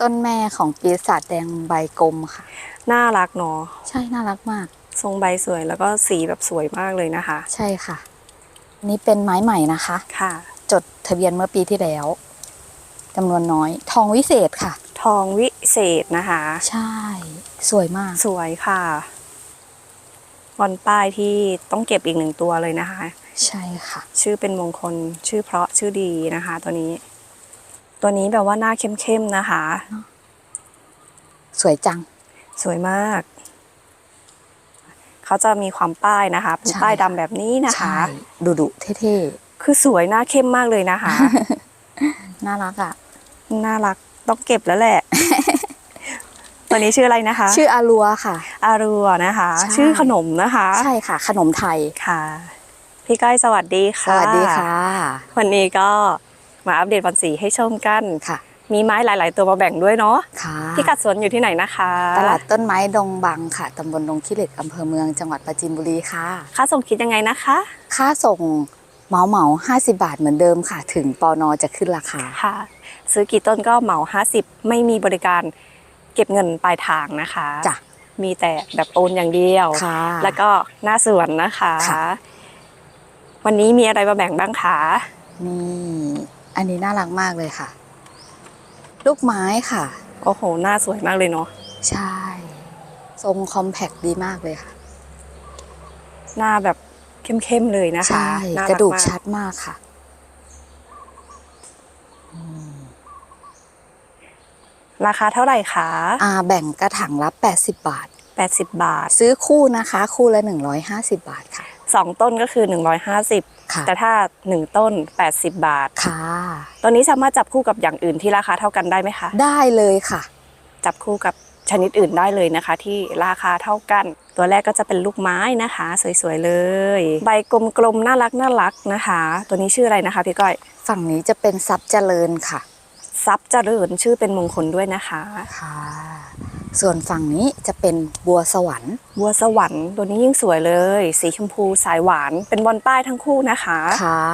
ต้นแม่ของปีศาจแดงใบกลมค่ะ น่ารักเนาะใช่น่ารักมาก ทรงใบสวยแล้วก็สีแบบสวยมากเลยนะคะ ใช่ค่ะ นี่เป็นไม้ใหม่นะคะ ค่ะ จดทะเบียนเมื่อปีที่แล้วจำนวนน้อย ทองวิเศษค่ะ ทองวิเศษนะคะ ใช่ สวยมาก สวยค่ะวันป้ายที่ต้องเก็บอีกหนึ่งตัวเลยนะคะ ใช่ค่ะ ชื่อเป็นมงคลชื่อเพราะชื่อดีนะคะ ตัวนี้ ตัวนี้แบบว่าหน้าเข้มๆนะคะ สวยจัง สวยมาก เขาจะมีความป้ายนะคะเป็นใช่ป้ายดำแบบนี้นะคะใช่ดุดุๆเท่คือสวยหน้าเข้มมากเลยนะคะๆน่ารักอะ น่ารักต้องเก็บแล้วแหละตัวนี้ชื่ออะไรนะคะ ชื่ออารัวค่ะ อารัวนะคะใช่ชื่อขนมนะคะ ใช่ค่ะ ขนมไทยค่ะ พี่ก้อยสวัสดีสค่ะวัสดีค่ะ วันนี้ก็ มาอัปเดตวันสีให้ชมกันค่ะ มีไม้หลาย ๆ ตัวมาแบ่งด้วยเนาะค่ะพี่กัดสวนอยู่ที่ไหนนะคะ ตลาดต้นไม้ดงบังค่ะตำบลดงขี้เหล็กอำเภอเมืองจังหวัดปราจีนบุรีค่ะ ค่าส่งคิดยังไงนะคะ ค่าส่งเหมาเหมา50 บาทเหมือนเดิมค่ะ ถึงปอนอจะขึ้นราคาค่ะ ซื้อกี่ต้นก็เหมา 50 ไม่มีบริการเก็บเงินปลายทางนะคะจ้ะมีแต่แบบโอนอย่างเดียวค่ะแล้วก็หน้าสวนนะคะค่ะวันนี้มีอะไรมาแบ่งบ้างคะนี่ อันนี้น่ารักมากเลยค่ะ ลูกไม้ค่ะ โอ้โห หน้าสวยมากเลยเนาะ ใช่ ทรงคอมแพคดีมากเลยค่ะ หน้าแบบเข้มๆเลยนะคะใช่น่ากระดูกมาชัดมากค่ะราคาเท่าไหร่คะอ่าแบ่งกระถางละ80 บาท 80 บาท ซื้อคู่นะคะ คู่ละ 150 บาทค่ะ 2 ต้นก็คือ 150ค่ะแต่ถ้า 1 ต้น 80 บาทค่ะตัวนี้สามารถจับคู่กับอย่างอื่นที่ราคาเท่ากันได้ไหมคะ ได้เลยค่ะ จับคู่กับชนิดอื่นได้เลยนะคะ ที่ราคาเท่ากัน ตัวแรกก็จะเป็นลูกไม้นะคะ สวยๆเลย ใบกลมๆน่ารักน่ารักนะคะ ตัวนี้ชื่ออะไรนะคะพี่ก้อย ฝั่งนี้จะเป็นซับเจริญค่ะทรัพย์เจริญชื่อเป็นมงคลด้วยนะคะค่ะ ส่วนฝั่งนี้จะเป็นบัวสวรรค์ บัวสวรรค์ตัวนี้ยิ่งสวยเลย สีชมพูสายหวานเป็นบอลป้ายทั้งคู่นะคะค่ะ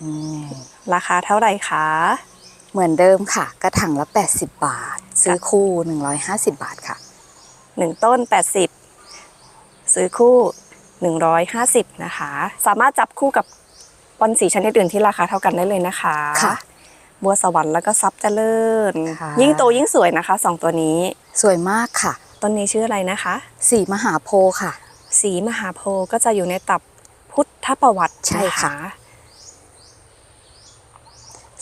อืมราคาเท่าไหร่คะเหมือนเดิมค่ะ กระถางละ 80 บาท ซื้อคู่ 150 บาทค่ะหนึ่งต้น 80 ซื้อคู่ 150 นะคะ สามารถจับคู่กับบอลสีชนิดอื่นที่ราคาเท่ากันได้เลยนะคะค่ะ บัวสวรรค์แล้วก็ซับเจริญ ค่ะ ยิ่งโตยิ่งสวยนะคะสองตัวนี้ สวยมากค่ะ ต้นนี้ชื่ออะไรนะคะ สีมหาโพธิ์ค่ะ สีมหาโพธิ์ก็จะอยู่ในตับพุทธประวัติใช่ค่ะน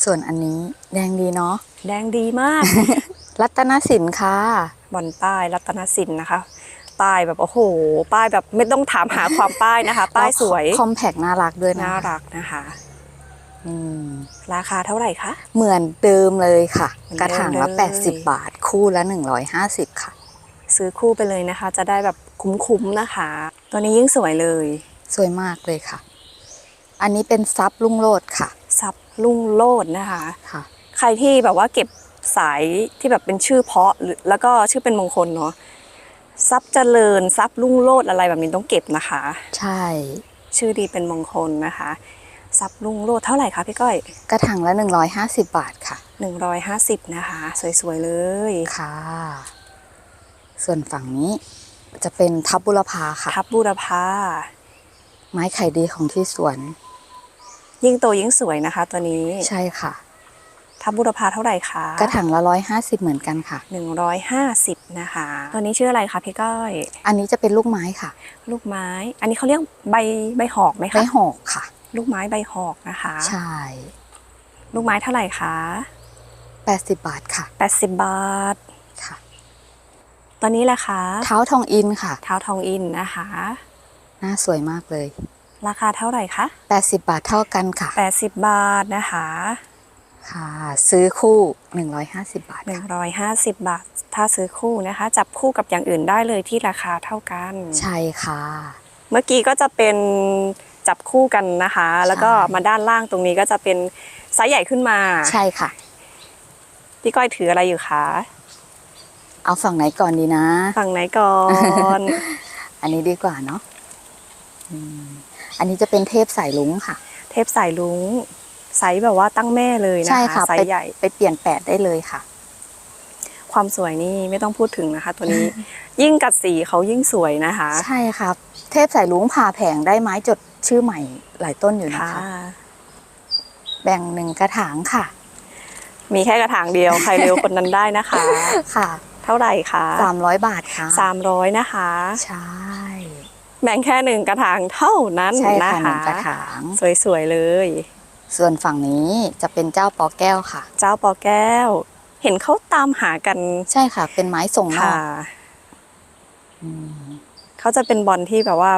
ส่วนอันนี้แดงดีเนาะแดงดีมาก รัตนสินค่ะ บอลป้ายรัตนสินนะคะ ป้ายแบบโอ้โห ป้ายแบบไม่ต้องถามหาความป้ายนะคะ ป้ายสวย คอมแพกน่ารักด้วยนะน่ารักนะคะอืม ราคาเท่าไหร่คะ เหมือนเดิมเลยค่ะเหมือนกระถางละเดิมเลย80 บาท คู่ละ 150 ค่ะ ซื้อคู่ไปเลยนะคะ จะได้แบบคุ้มๆนะคะ ตัวนี้ยิ่งสวยเลย สวยมากเลยค่ะ อันนี้เป็นซับลุงโลดค่ะ ซับลุ่งโลดนะคะค่ะ ใครที่แบบว่าเก็บสายที่แบบเป็นชื่อเพาะหรือแล้วก็ชื่อเป็นมงคลเนาะซับเจริญซับลุ่งโลดอะไรแบบนี้ต้องเก็บนะคะ ใช่ ชื่อดีเป็นมงคลนะคะ ซับลุ่งโลดเท่าไหร่คะพี่ก้อย กระถางละ 150 บาทค่ะ 150 นะคะ สวยๆเลยค่ะ ส่วนฝั่งนี้จะเป็นทับบุรพาค่ะ ทับบูรพา ไม้ไข่ดีของที่สวน ยิ่งโตยิ่งสวยนะคะ ตัวนี้ใช่ค่ะ ทับบูรพาเท่าไหร่คะ กระถางละ 150 เหมือนกันค่ะ 150 นะคะ ตัวนี้ชื่ออะไรคะพี่ก้อย อันนี้จะเป็นลูกไม้ค่ะ ลูกไม้ อันนี้เขาเรียกใบใบหอกไหมไม้คะหอกค่ะ ลูกไม้ใบหอกนะคะ ใช่ ลูกไม้เท่าไหร่คะ80 บาทค่ะ 80 บาทค่ะ ตอนนี้แหละคะเท้าทองอินค่ะ เท้าทองอินนะคะหน้าสวยมากเลย ราคาเท่าไหร่คะ80 บาทเท่ากันค่ะ 80 บาทนะคะ ค่ะ ซื้อคู่ 150 บาทค่ะ150 บาท ถ้าซื้อคู่นะคะ จับคู่กับอย่างอื่นได้เลยที่ราคาเท่ากัน ใช่ค่ะ เมื่อกี้ก็จะเป็น จับคู่กันนะคะ แล้วก็มาด้านล่างตรงนี้ก็จะเป็นไซส์ใหญ่ขึ้นมา ใช่ค่ะ พี่ก้อยถืออะไรอยู่คะเอาฝั่งไหนก่อนดีนะ ฝั่งไหนก่อน อันนี้ดีกว่าเนาะอืมอันนี้จะเป็นเทพสายลุงค่ะ เทพสายลุงไซส์แบบว่าตั้งแม่เลยนะใช่คะค่ะไซไปส์ใหญ่ไปเปลี่ยนแปดได้เลยค่ะ ความสวยนี่ไม่ต้องพูดถึงนะคะ ตัวนี้ยิ่งกัดสีเขายิ่งสวยนะคะ ใช่ครับ เทพสายลุงผ่าแผงได้ไม้จด ชื่อใหม่หลายต้นอยู่นะค่ะคะ แบ่งหนึ่งกระถางค่ะ มีแค่กระถางเดียวใครเร็วคนนั้นได้นะคะ ค่ะ เท่าไหร่คะสามร้อยบาทค่ะสามร้อยนะคะ ใช่แบ่งแค่หนึ่งกระถางเท่านั้นใช่นะค่ะหนึ่คะงกระถาง สวยๆเลย ส่วนฝั่งนี้จะเป็นเจ้าปอแก้วค่ะ เจ้าปอแก้ว เห็นเขาตามหากัน ใช่ค่ะ เป็นไม้ส่งนอค่ะกอืมเขาจะเป็นบอลที่แบบว่า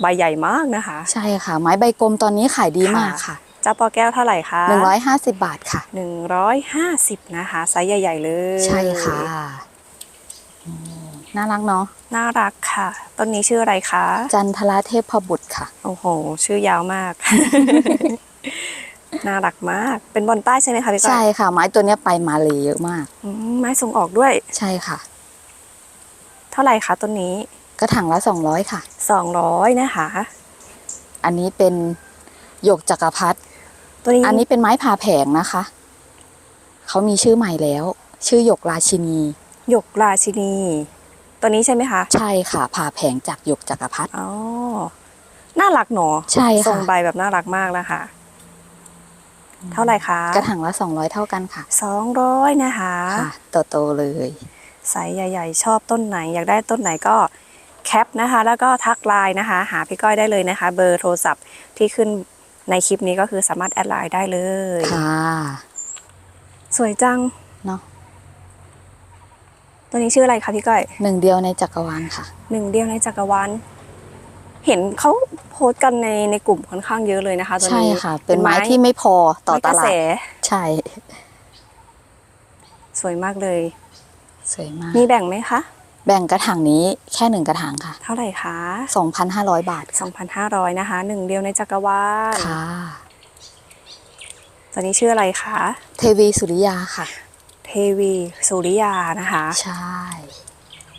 ใบใหญ่มากนะคะ ใช่ค่ะ ไม้ใบกลมตอนนี้ขายดีมากค่ะเจ้าปอแก้วเท่าไหร่คะหนึ่งร้อยห้าสิบบาทค่ะหนึ่งร้อยห้าสิบนะคะไซส์ใหญ่ ๆ เลย ใช่ค่ะอืมน่ารักเนาะ น่ารักค่ะ ต้นนี้ชื่ออะไรคะ จันทราเทพบุตรค่ะ โอ้โห ชื่อยาวมาก น่ารักมาก เป็นบอลใต้ใช่ไหมคะพี่ก้อยใช่ค่ะ ไม้ตัวเนี้ยไปมาเลยเยอะมากอืมไม้ส่งออกด้วย ใช่ค่ะ เท่าไหร่คะต้นนี้ กระถางละสองร้อยค่ะ สองร้อยนะคะ อันนี้เป็นหยกจักรพรรดิตัวนี้อันนี้เป็นไม้ผ่าแผงนะคะ เขามีชื่อใหม่แล้ว ชื่อหยกราชินี หยกราชินี ตัวนี้ใช่ไหมคะ ใช่ค่ะผ่าแผงจากหยกจักรพรรดิ อ๋อ น่ารักหนอใช่ค่ะ ทรงใบแบบน่ารักมากนะคะ เท่าไหร่คะกระถางละสองร้อยเท่ากันค่ะสองร้อยนะคะ ค่ะโตๆเลยไซส์ใหญ่ ๆ ชอบต้นไหน อยากได้ต้นไหนก็ แคปนะคะ แล้วก็ทักไลน์นะคะ หาพี่ก้อยได้เลยนะคะ เบอร์โทรศัพท์ที่ขึ้นในคลิปนี้ก็คือสามารถแอดไลน์ได้เลยค่ะ สวยจังเนาะตัวนี้ชื่ออะไรคะพี่ก้อยหนึ่งเดียวในจักรวาลค่ะ หนึ่งเดียวในจักรวาลเห็นเขาโพสต์กันในในกลุ่มค่อนข้างเยอะเลยนะคะตัวใช่นี้ค่ะ เป็นไม้ที่ไม่พอต่อไม้กตระลาแสดใช่ สวยมากเลย สวยมาก มีแบ่งไหมคะ แบ่งกระถางนี้แค่หนึ่งกระถางค่ะ เท่าไหร่คะ 2,500 บาทค่ะ2,500นะคะหนึ่งเดียวในจักรวาลค่ะตัวนี้ชื่ออะไรคะ เทวีสุริยาค่ะ เทวีสุริยานะคะ ใช่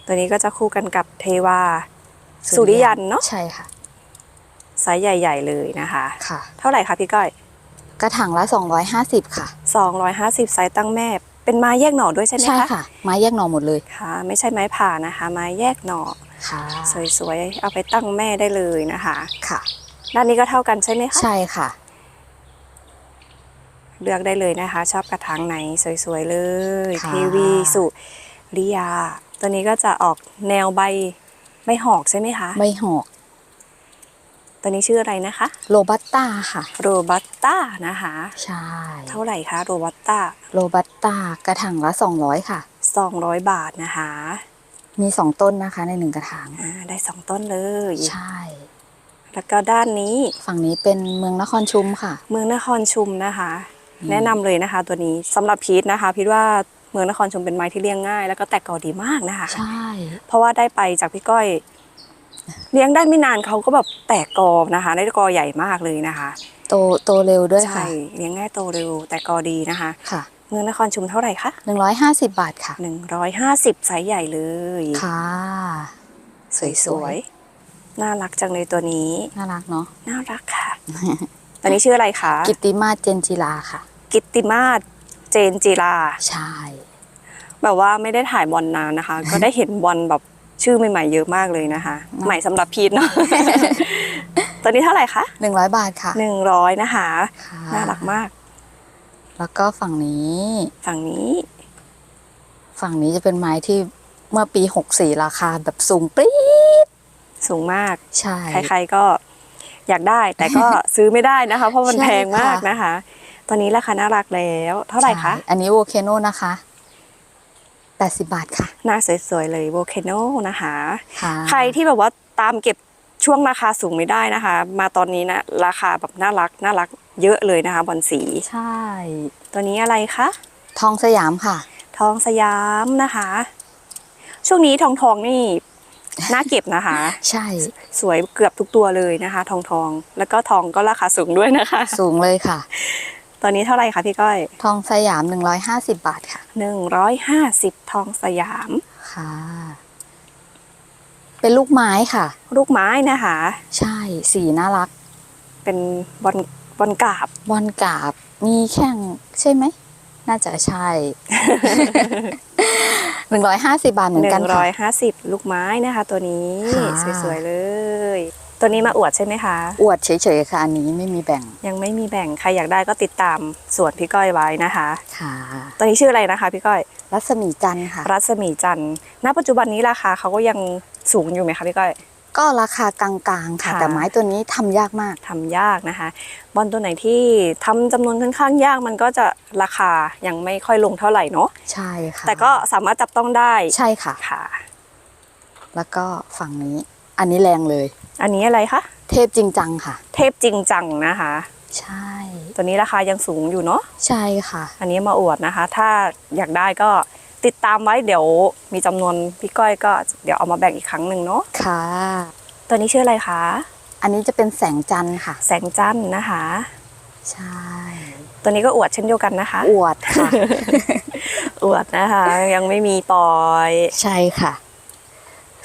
ตัวนี้ก็จะคู่กันกับเทวา สุริยันเนอะใช่ค่ะไซส์ใหญ่ ๆ เลยนะคะค่ะ เท่าไหร่คะพี่ก้อย กระถางละ 250 ค่ะ 250ไซส์ตั้งแม่ เป็นไม้แยกหน่อด้วยใช่ไหมใช่คะค่ะ ไม้แยกหน่อหมดเลยค่ะ ไม่ใช่ไม้ผ่านะคะ ไม้แยกหน่อค่ะสวยๆเอาไปตั้งแม่ได้เลยนะคะค่ะ ด้านนี้ก็เท่ากันใช่ไหมคะใช่ค่ะ เลือกได้เลยนะคะ ชอบกระถางไหนสวยๆเลยค่ะเทวีสุริยา ตัวนี้ก็จะออกแนวใบใบหอกใช่ไหมคะใบหอก ตัวนี้ชื่ออะไรนะคะ โรบัสต้าค่ะโรบัสต้านะคะ ใช่เท่าไหร่คะโรบัสต้าโรบัสต้ากระถางละ 200 ค่ะ 200 บาทนะคะ มี 2 ต้นนะคะในหนึ่งกระถางอ่าได้สองต้นเลย ใช่ แล้วก็ด้านนี้ฝั่งนี้เป็นเมืองนครชุมค่ะ เมืองนครชุมนะคะ แนะนำเลยนะคะ ตัวนี้สำหรับพีทนะคะพีทว่าเมืองนครชุมเป็นไม้ที่เลี้ยงง่าย แล้วก็แตกกอดีมากนะคะ ใช่ เพราะว่าได้ไปจากพี่ก้อย เลี้ยงได้ไม่นานเขาก็แบบแตกกอนะคะ ได้กอใหญ่มากเลยนะคะ โตโตเร็วด้วยใช่ค่ะเลี้ยงง่ายโตเร็วแต่กอดีนะคะ ค่ะเมืองนครชุมเท่าไหร่คะ150 บาทค่ะ 150ไซส์ใหญ่เลย ค่ะ สวยๆน่ารักจังเลยตัวนี้ น่ารักเนาะ น่ารักค่ะ ตอนนี้ชื่ออะไรคะ กิตติมาศเจนจิลาค่ะ กิตติมาศเจนจีราใช่ แบบว่าไม่ได้ถ่ายบอลนานนะคะ ก็ได้เห็นบอลแบบ ชื่อใหม่ๆเยอะมากเลยนะคะ ใหม่สำหรับพีทเนาะตอนนี้เท่าไหร่คะ100 บาทค่ะหนึ่งร้อยนะคะค่ะน่ารักมาก แล้วก็ฝั่งนี้ ฝั่งนี้ ฝั่งนี้จะเป็นไม้ที่เมื่อปี 64 ราคาแบบสูงปรี๊ดสูงมากใช่ใครๆก็อยากได้แต่ก็ซื้อไม่ได้นะคะ เพราะมันใช่แพงมากค่ะนะคะ ตอนนี้ราคาน่ารักแล้ว เท่าไหร่คะใช่อันนี้โวเคโนนะคะ 80 บาทค่ะ หน้าสวยๆเลยโวเคโนนะคะค่ะใครที่แบบว่าตามเก็บช่วงราคาสูงไม่ได้นะคะ มาตอนนี้นะราคาแบบน่ารักน่ารักเยอะเลยนะคะบอลสีใช่ ตัวนี้อะไรคะทองสยามค่ะ ทองสยามนะคะ ช่วงนี้ทองทองนี่น่าเก็บนะคะ ใช่ สวยเกือบทุกตัวเลยนะคะ ทองทอง แล้วก็ทองก็ราคาสูงด้วยนะคะ สูงเลยค่ะ ตอนนี้เท่าไหร่คะพี่ก้อย ทองสยาม 150 บาทค่ะหนึ่งร้อยห้าสิบทองสยาม ค่ะ เป็นลูกไม้ค่ะ ลูกไม้นะคะ ใช่ สีน่ารัก เป็นบอลบอลกราบบอลกราบ มีแข่งใช่ไหม น่าจะใช่หนึ่งร้อยห้าสิบาทเหมือนกันหนึ่งค่ะร้อยห้าสิบลูกไม้นะคะ ตัวนี้ ค่ะ สวยๆเลย ตัวนี้มาอวดใช่ไหมคะอวดเฉยๆค่ะอันนี้ไม่มีแบ่ง ยังไม่มีแบ่งใครอยากได้ก็ติดตามสวนพี่ก้อยไว้นะคะค่ะตัวนี้ชื่ออะไรนะคะพี่ก้อย รัศมีจันทร์ค่ะ รัศมีจันทร์ณปัจจุบันนี้ราคาเขาก็ยังสูงอยู่ไหมคะพี่ก้อย ก็ราคากลางๆค่ะค่ะแต่ไม้ตัวนี้ทำยากมากทำยากนะคะ บอลตัวไหนที่ทำจำนวนค่อนข้างยากมันก็จะราคายังไม่ค่อยลงเท่าไหร่เนาะใช่ค่ะ แต่ก็สามารถจับต้องได้ใช่ค่ะค่ะ แล้วก็ฝั่งนี้อันนี้แรงเลย อันนี้อะไรคะ เทพจริงจังค่ะ เทพจริงจังนะคะ ใช่ ตัวนี้ราคายังสูงอยู่เนาะ ใช่ค่ะ อันนี้มาอวดนะคะ ถ้าอยากได้ก็ติดตามไว้เดี๋ยวมีจำนวนพี่ก้อยก็เดี๋ยวเอามาแบ่งอีกครั้งหนึ่งเนาะ ค่ะ ตัวนี้ชื่ออะไรคะ อันนี้จะเป็นแสงจันทร์ค่ะ แสงจันทร์นะคะ ใช่ ตัวนี้ก็อวดเช่นเดียวกันนะคะ อวดค่ะ อวดนะคะ ยังไม่มีปล่อย ใช่ค่ะ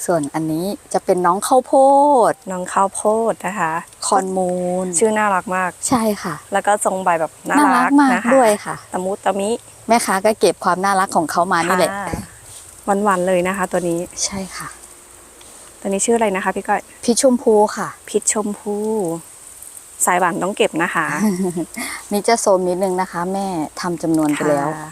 ส่วนอันนี้จะเป็นน้องข้าวโพด น้องข้าวโพดนะคะ คอนมูล ชื่อน่ารักมาก ใช่ค่ะ แล้วก็ทรงใบแบบน่าน่ารัรักกมากนะคะด้วยค่ะ ตะมุตะมิ แม่ค้าก็เก็บความน่ารักของเขามานี่แหละวันวันๆเลยนะคะ ตัวนี้ ใช่ค่ะ ตัวนี้ชื่ออะไรนะคะพี่ก้อยพี่ชมพูค่ะ พิชชมพู สายหวานต้องเก็บนะคะ นี่จะโซมนิดนึงนะคะ แม่ทำจำนวนไปแล้วค่ะ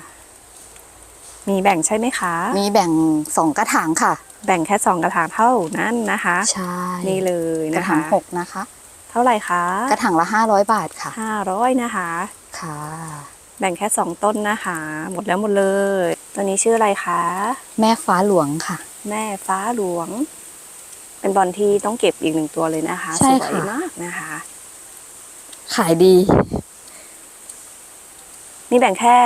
มีแบ่งใช่ไหมคะ มีแบ่งสองกระถางค่ะ แบ่งแค่สองกระถางเท่านั้นนะคะ ใช่ นี่เลยกระนะถาคะงหกนะคะ เท่าไหร่คะ กระถางละห้าร้อยบาทค่ะห้าร้อยนะคะ ค่ะ แบ่งแค่สองต้นนะคะ หมดแล้วหมดเลย ตัวนี้ชื่ออะไรคะ แม่ฟ้าหลวงค่ะ แม่ฟ้าหลวง เป็นบอลที่ต้องเก็บอีกหนึ่งตัวเลยนะคะใช่สค่ะวยมากนะคะ ขายดี นี่แบ่งแค่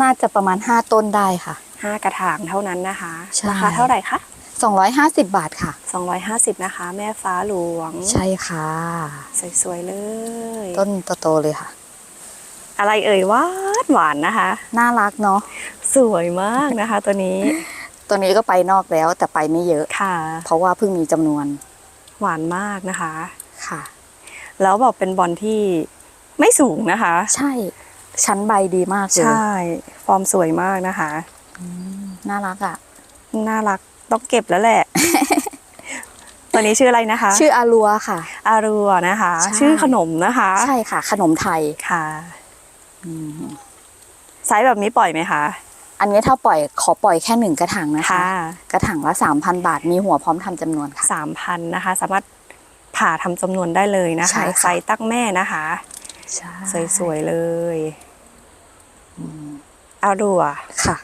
น่าจะประมาณห้าต้นได้ค่ะ ห้ากระถางเท่านั้นนะคะใช่ราคาเท่าไหร่คะสองร้อยห้าสิบบาทค่ะ 250 นะคะ แม่ฟ้าหลวง ใช่ค่ะ สวยๆเลย ต้นโตๆเลยค่ะ อะไรเอ่ยหวานหวานนะคะ น่ารักเนาะ สวยมากนะคะตัวนี้ ตัวนี้ก็ไปนอกแล้วแต่ไปไม่เยอะค่ะ เพราะว่าเพิ่งมีจำนวน หวานมากนะคะ ค่ะ แล้วแบบเป็นบอลที่ไม่สูงนะคะ ใช่ ชั้นใบดีมากเลย ใช่ ฟอร์มสวยมากนะคะ น่ารักอะ น่ารักต้องเก็บแล้วแหละ ตัวนี้ชื่ออะไรนะคะ ชื่ออารัวค่ะ อารัวนะคะใช่ชื่อขนมนะคะ ใช่ค่ะ ขนมไทยค่ะอืมไซส์แบบนี้ปล่อยไหมคะ อันนี้ถ้าปล่อยขอปล่อยแค่หนึ่งกระถางนะคะค่ะกระถางละสามพันบาทมีหัวพร้อมทำจำนวนค่ะสามพันนะคะ สามารถผ่าทำจำนวนได้เลยนะใช่คะค่ะไซส์ตั้งแม่นะคะใช่สวยๆเลยอารัวค่ะ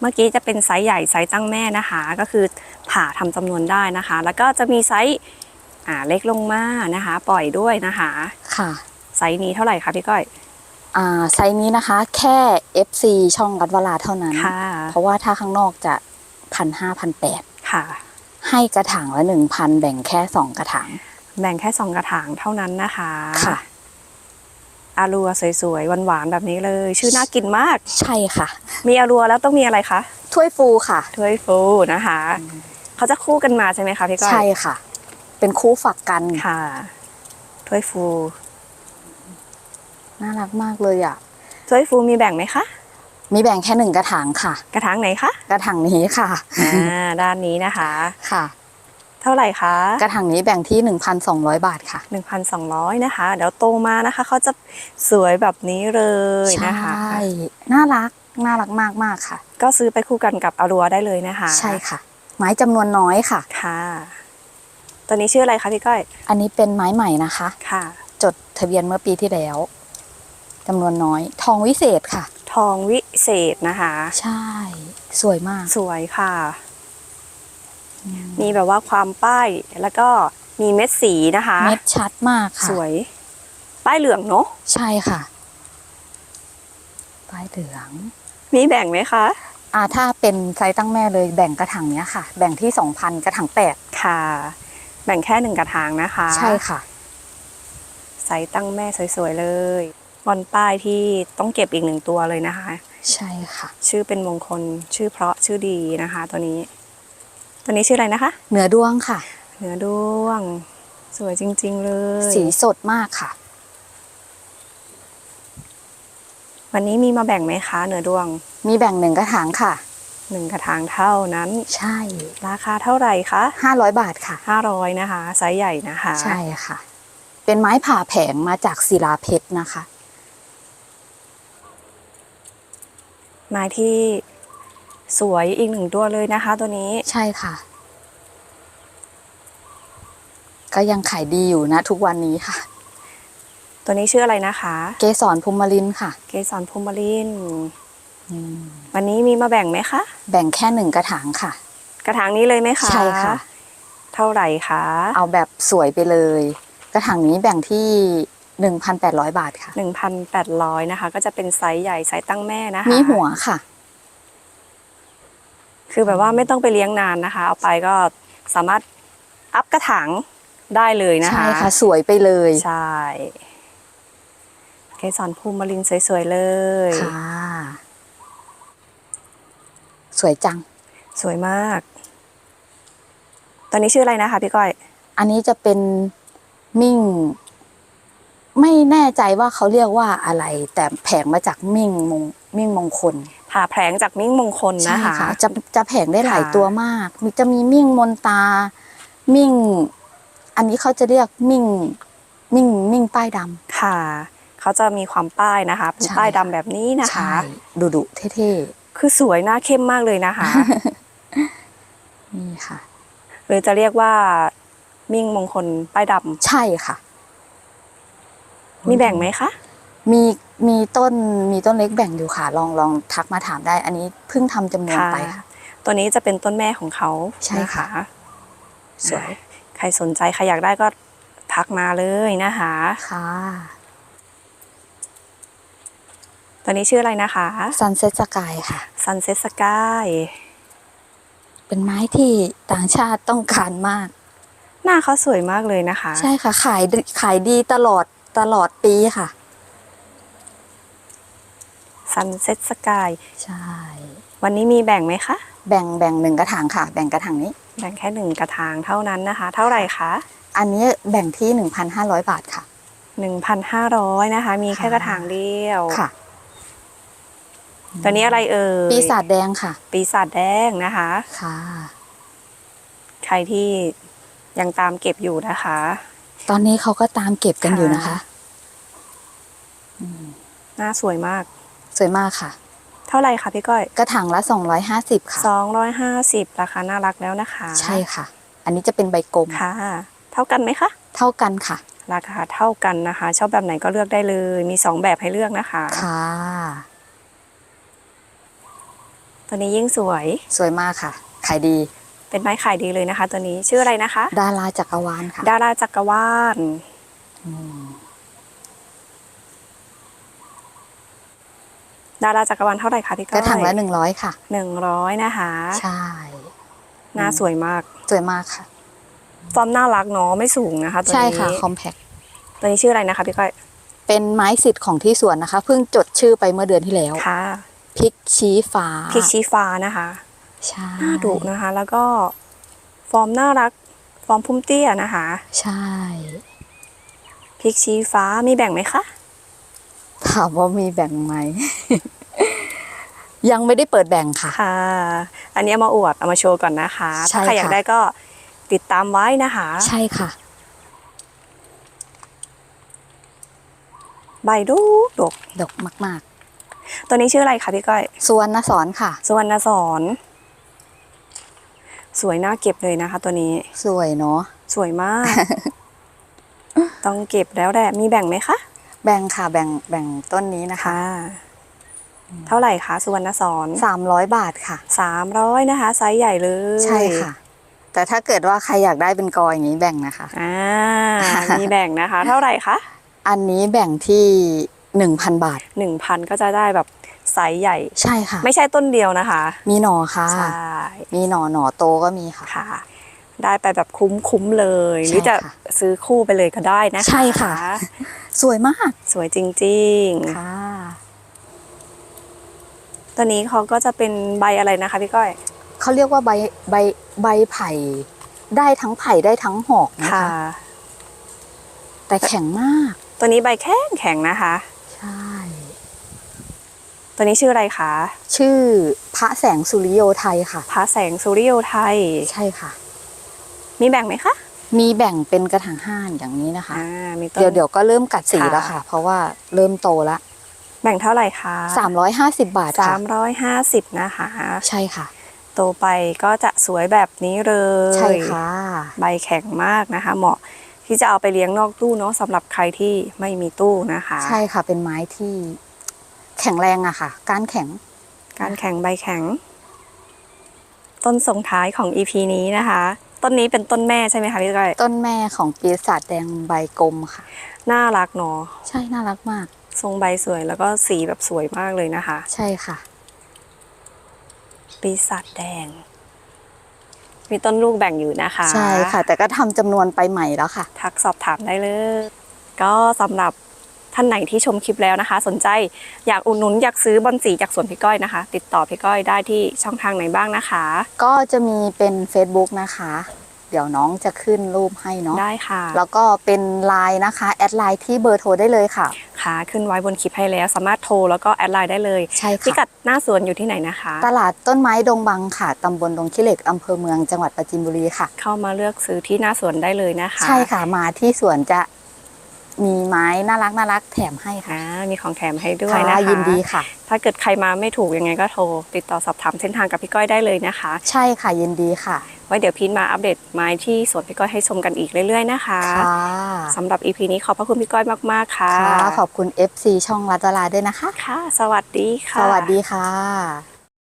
เมื่อกี้จะเป็นไซส์ใหญ่ไซส์ตั้งแม่นะคะ ก็คือผ่าทำจำนวนได้นะคะ แล้วก็จะมีไซส์อ่าเล็กลงมานะคะ ปล่อยด้วยนะคะค่ะไซส์นี้เท่าไหร่คะพี่ก้อยอ่าไซส์นี้นะคะ แค่ FC ช่องรัดวลาเท่านั้นค่ะเพราะว่าถ้าข้างนอกจะพันห้าพันแปดค่ะ ให้กระถางละหนึ่งพันแบ่งแค่สองกระถาง แบ่งแค่สองกระถางเท่านั้นนะคะค่ะ อารัวสวยๆหวานๆแบบนี้เลย ชื่อน่ากินมาก ใช่ค่ะ มีอารัวแล้วต้องมีอะไรคะถ้วยฟูค่ะถ้วยฟูนะคะ เขาจะคู่กันมาใช่ไหมคะพี่ก้อยใช่ค่ะ เป็นคู่ฝักกันค่ะถ้วยฟูน่ารักมากเลยอะถ้วยฟูมีแบ่งไหมคะมีแบ่งแค่หนึ่งกระถางค่ะ กระถางไหนคะ กระถางนี้ค่ะ อ่า ด้านนี้นะคะ ค่ะ เท่าไหร่คะ กระถางนี้แบ่งที่ 1,200 บาทค่ะ 1,200 นะคะ เดี๋ยวโตมานะคะเขาจะสวยแบบนี้เลยใช่นะคะน่ารักน่ารักมากมากๆค่ะ ก็ซื้อไปคู่กันกับอารัวได้เลยนะคะ ใช่ค่ะ ไม้จำนวนน้อยค่ะค่ะ ตัวนี้ชื่ออะไรคะพี่ก้อย อันนี้เป็นไม้ใหม่นะคะค่ะ จดทะเบียนเมื่อปีที่แล้วจำนวนน้อย ทองวิเศษค่ะ ทองวิเศษนะคะ ใช่ สวยมาก สวยค่ะ มีแบบว่าความป้ายแล้วก็มีเม็ดสีนะคะ เม็ดชัดมากค่ะ สวย ป้ายเหลืองเนาะใช่ค่ะ ป้ายเหลือง มีแบ่งไหมคะอ่าถ้าเป็นไซส์ตั้งแม่เลยแบ่งกระถางเนี้ยค่ะ แบ่งที่2,000กระถางแปดค่ะ แบ่งแค่หนึ่งกระถางนะคะ ใช่ค่ะใส่ตั้งแม่สวยๆเลยบอลป้ายที่ต้องเก็บอีกหนึ่งตัวเลยนะคะ ใช่ค่ะ ชื่อเป็นมงคลชื่อเพราะชื่อดีนะคะ ตัวนี้ ตัวนี้ชื่ออะไรนะคะเหนือดวงค่ะเหนือดวง สวยจริง ๆ เลย สีสดมากค่ะ วันนี้มีมาแบ่งไหมคะเหนือดวง มีแบ่งหนึ่งกระถางค่ะหนึ่งกระถางเท่านั้น ใช่ ราคาเท่าไหร่คะห้าร้อยบาทค่ะห้าร้อยนะคะไซส์ใหญ่นะคะ ใช่ค่ะ เป็นไม้ผ่าแผงมาจากศิลาเพชรนะคะ ไม้ที่ สวยอีกหนึ่งตัวเลยนะคะ ตัวนี้ใช่ค่ะ ก็ยังขายดีอยู่นะ ทุกวันนี้ค่ะ ตัวนี้ชื่ออะไรนะคะ เกสรภูมิลินค่ะ เกสรพรหมลินวันนี้มีมาแบ่งไหมคะ แบ่งแค่หนึ่งกระถางค่ะ กระถางนี้เลยไหมคะใช่ค่ะ เท่าไหร่คะเอาแบบสวยไปเลย กระถางนี้แบ่งที่หนึ่งพันแปดร้อยบาทค่ะหนึ่งพันแปดร้อยนะคะ ก็จะเป็นไซส์ใหญ่ไซส์ตั้งแม่นะคะ มีหัวค่ะ คือแบบว่าไม่ต้องไปเลี้ยงนานนะคะ เอาไปก็สามารถอัพกระถางได้เลยนะคะใช่ค่ะสวยไปเลยใช่เกสรภูมิลินสวยๆเลยค่ะสวยจัง สวยมาก ตอนนี้ชื่ออะไรนะคะพี่ก้อย อันนี้จะเป็นมิ่ง ไม่แน่ใจว่าเขาเรียกว่าอะไร แต่แผงมาจากมิ่งมงมิ่งมงคล ผ่าแผลงจากมิ่งมงคลใช่นะคะค่ะจะจะแผงได้หลายค่ะตัวมาก มีจะมีมิ่งมนตา มิ่ง อันนี้เขาจะเรียกมิ่ง มิ่งมิ่งป้ายดำค่ะ เขาจะมีความป้ายนะคะเป็นใช่ป้ายดำค่ะแบบนี้นะคะใช่ดุดุๆเท่คือสวยหน้าเข้มมากเลยนะคะๆนี่ค่ะหรือจะเรียกว่า มิ่งมงคลป้ายดใช่ค่ะำมีแบ่งไหมคะ มีมีต้นมีต้นเล็กแบ่งอยู่ค่ะ ลองลองทักมาถามได้ อันนี้เพิ่งทำจำนวนค่ะ ไปค่ะ ตัวนี้จะเป็นต้นแม่ของเขาใช่ค่ะ นสวย ใครสนใจใครอยากได้ก็ทักมาเลยนะคะ ค่ะตัวนี้ชื่ออะไรนะคะ ซันเซ็ตสกายค่ะ Sunset Sky เป็นไม้ที่ต่างชาติต้องการมาก หน้าเขาสวยมากเลยนะคะ ใช่ค่ะ ขายดีขายดีตลอดตลอดปีค่ะ Sunset Sky ใช่ วันนี้มีแบ่งไหมคะ แบ่งแบ่งหนึ่งกระถางค่ะ แบ่งกระถางนี้ แบ่งแค่หนึ่งกระถางเท่านั้นนะคะ เท่าไหร่คะ อันนี้แบ่งที่ 1,500 บาทค่ะ 1,500นะคะ มีแค่ค่ะกระถางเดียวค่ะ ตัวนี้อะไรเอ่ยปีศาจแดงค่ะ ปีศาจแดงนะคะค่ะ ใครที่ยังตามเก็บอยู่นะคะ ตอนนี้เขาก็ตามเก็บกันค่ะอยู่นะคะหน้าสวยมาก สวยมากค่ะ เท่าไหร่คะพี่ก้อยกระถางละ 250 ค่ะ 250 ราคาน่ารักแล้วนะคะ ใช่ค่ะ อันนี้จะเป็นใบกลมค่ะ เท่ากันไหมคะ เท่ากันค่ะ ราคาเท่ากันนะคะ ชอบแบบไหนก็เลือกได้เลย มี 2 แบบให้เลือกนะคะ ค่ะ ตัวนี้ยิ่งสวย สวยมากค่ะ ขายดี เป็นไม้ขายดีเลยนะคะ ตัวนี้ชื่ออะไรนะคะ ดาราจักรวาลค่ะ ดาราจักรวาลอืม ดาราจักรวาลเท่าไหร่คะพี่ก้กอยระถางละ100ค่ะหนึ่งร้อยนะคะใช่หน้าสวยมากสวยมากค่ะฟอร์มน่ารักเนาะไม่สูงนะคะตัวใช่นี้ค่ะคอมแพคตัวนี้ชื่ออะไรนะคะพี่ก้อยเป็นไม้สิทธิ์ของที่สวนนะคะ เพิ่งจดชื่อไปเมื่อเดือนที่แล้วค่ะพริกชี้ฟ้าพริกชี้ฟ้านะคะใช่หน้าดุนะคะ แล้วก็ฟอร์มน่ารัก ฟอร์มพุ่มเตี้ยนะคะ ใช่พริกชี้ฟ้ามีแบ่งไหมคะ ถามว่ามีแบ่งไหม ยังไม่ได้เปิดแบ่งค่ะ ค่ะ อันนี้เอามาอวดเอามาโชว์ก่อนนะคะใช่ถ้าใครอยากค่ะ ได้ก็ติดตามไว้นะคะ ใช่ค่ะ ใบดูดกดกมาก ตัวนี้ชื่ออะไรคะพี่ก้อยๆส่วนนสอนค่ะ สุวรรณสอนสวยน่าเก็บเลยนะคะ ตัวนี้สวยเนาะสวยมาก ต้องเก็บแล้วแหละมีแบ่งไหมคะ แบ่งค่ะแบ่งแบ่งต้นนี้นะคะค่ะเท่าไหร่คะสุวรรณสอนสามร้อยบาทค่ะสามร้อยนะคะ ไซส์ใหญ่เลยใช่ค่ะ แต่ถ้าเกิดว่าใครอยากได้เป็นกออย่างนี้แบ่งนะคะอ่ามีแบ่งนะคะ เท่าไหร่คะอันนี้แบ่งที่หนึ่งพันบาทหนึ่งพันก็จะได้แบบไซส์ใหญ่ ใช่ค่ะ ไม่ใช่ต้นเดียวนะคะ มีหน่อค่ะ ใช่ มีหน่อหน่อโตก็มีค่ะค่ะ ได้ไปแบบคุ้มๆเลยใช่หรือจะค่ะซื้อคู่ไปเลยก็ได้นะคะ ใช่ค่ะ สวยมาก สวยจริงค่ะๆตัวนี้เขาก็จะเป็นใบอะไรนะคะพี่ก้อยเขาเรียกว่าใบใบใบไผ่ ได้ทั้งไผ่ได้ทั้งหอกนะคะแต่แข็งมาก ตัวนี้ใบแข็งแข็งนะคะ ใช่ ตัวนี้ชื่ออะไรคะ ชื่อพระแสงสุริโยไทยค่ะ พระแสงสุริโยไทย ใช่ค่ะ มีแบ่งไหมคะมีแบ่งเป็นกระถางห้านอย่างนี้นะคะ อ่ามีต้น เดี๋ยวเดี๋ยวก็เริ่มกัดสีค่ะ แล้วค่ะ เพราะว่าเริ่มโตละแบ่งเท่าไหร่คะ350 บาทสาค่ะมร้อยห้าสิบนะคะ ใช่ค่ะ โตไปก็จะสวยแบบนี้เลยใช่ค่ะ ใบแข็งมากนะคะ เหมาะที่จะเอาไปเลี้ยงนอกตู้เนาะสำหรับใครที่ไม่มีตู้นะคะ ใช่ค่ะเป็นไม้ที่แข็งแรงอะค่ะก้านแข็ง การแข็งใบแข็ง ต้นส่งท้ายของ EP นี้นะคะ ต้นนี้เป็นต้นแม่ใช่ไหมคะพี่ก้อยต้นแม่ของปีศาจแดงใบกลมค่ะ น่ารักเนาะใช่น่ารักมาก ทรงใบสวยแล้วก็สีแบบสวยมากเลยนะคะ ใช่ค่ะ ปีศาจแดง มีต้นลูกแบ่งอยู่นะคะ ใช่ค่ะ แต่ก็ทำจำนวนไปใหม่แล้วค่ะ ทักสอบถามได้เลย ก็สำหรับ ท่านไหนที่ชมคลิปแล้วนะคะ สนใจอยากอุดหนุนอยากซื้อบอนสีจากสวนพี่ก้อยนะคะ ติดต่อพี่ก้อยได้ที่ช่องทางไหนบ้างนะคะ ก็จะมีเป็น Facebook นะคะ เดี๋ยวน้องจะขึ้นรูปให้เนาะได้ค่ะ แล้วก็เป็นไลน์นะคะแอดไลน์ที่เบอร์โทรได้เลยค่ะ ค่ะ ขึ้นไว้บนคลิปให้แล้ว สามารถโทรแล้วก็แอดไลน์ได้เลยใช่พิค่ะกัดหน้าสวนอยู่ที่ไหนนะคะ ตลาดต้นไม้ดงบังค่ะตำบลดงขี้เหล็กอำเภอเมืองจังหวัดปราจีนบุรีค่ะ เข้ามาเลือกซื้อที่หน้าสวนได้เลยนะคะ ใช่ค่ะมาที่สวนจะ มีไม้น่ารักน่ารักแถมให้ค่ะ อ่ามีของแถมให้ด้วยค่ะนะคะ ยินดีค่ะ ถ้าเกิดใครมาไม่ถูกยังไงก็โทร ติดต่อสอบถามเส้นทางกับพี่ก้อยได้เลยนะคะ ใช่ค่ะยินดีค่ะ ไว้เดี๋ยวพีทมาอัปเดตไม้ที่สวนพี่ก้อยให้ชมกันอีกเรื่อยๆนะคะค่ะสำหรับ EP นี้ขอบพระคุณพี่ก้อยมากๆค่ะค่ะขอบคุณ FC ช่องรัตลาด้วยนะคะ ค่ะ สวัสดีค่ะ สวัสดีค่ะ